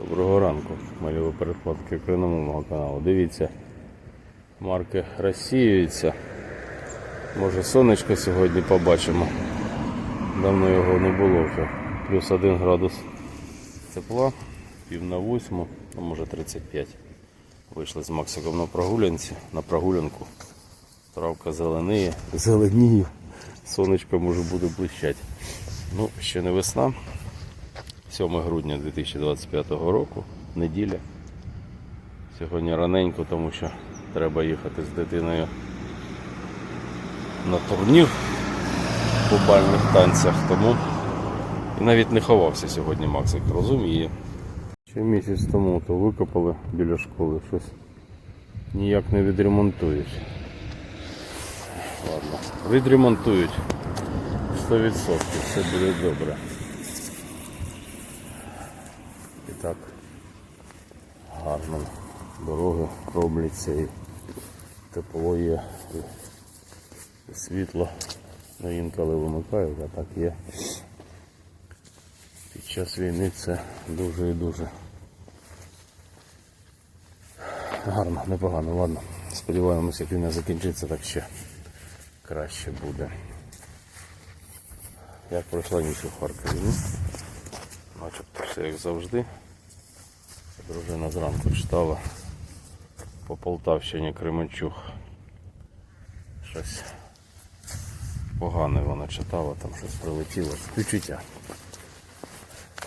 Доброго ранку, малюві перекладки україномовного каналу. Дивіться, марки розсіюються. Може сонечко сьогодні побачимо. Давно його не було вже. Плюс один градус тепла, пів на восьму, а може 35. Вийшли з Максиком на прогулянці, на прогулянку. Травка зеленіє, зеленіє. Сонечко може буде блищати. Ну, ще не весна. 7 грудня 2025 року, неділя. Сьогодні раненько, тому що треба їхати з дитиною на турнір по бальних танцях. Тому і навіть не ховався сьогодні Максик, розуміє. Ще місяць тому то викопали біля школи, щось ніяк не відремонтують. Ладно, відремонтують 100%, все буде добре. Так гарно дороги робляться і тепло є, і світло. Ну, інколи вимикають, а так є. Під час війни це дуже і дуже гарно, непогано, ладно. Сподіваємося, як війна закінчиться, так ще краще буде. Як пройшла ніч у Харкові? Ну, начебто все як завжди. Дружина зранку читала по Полтавщині Кременчуг. Щось погане вона читала, там щось прилетіло. Співчуття.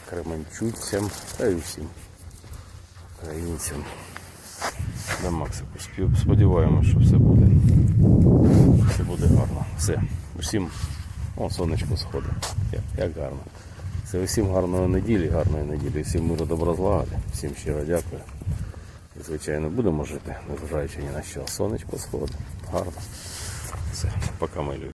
Кременчуцям та й усім українцям. До Максику спів- сподіваємось, що все буде. Все буде гарно. Все. Усім о, сонечко сходить. Як, як гарно. Це усім гарної неділі, гарної неділі, всім миру добра злагоди. Всім щиро дякую. І, звичайно, будемо жити, незважаючи ні на що. Сонечко сходить. Гарно. Все, пока ми люди.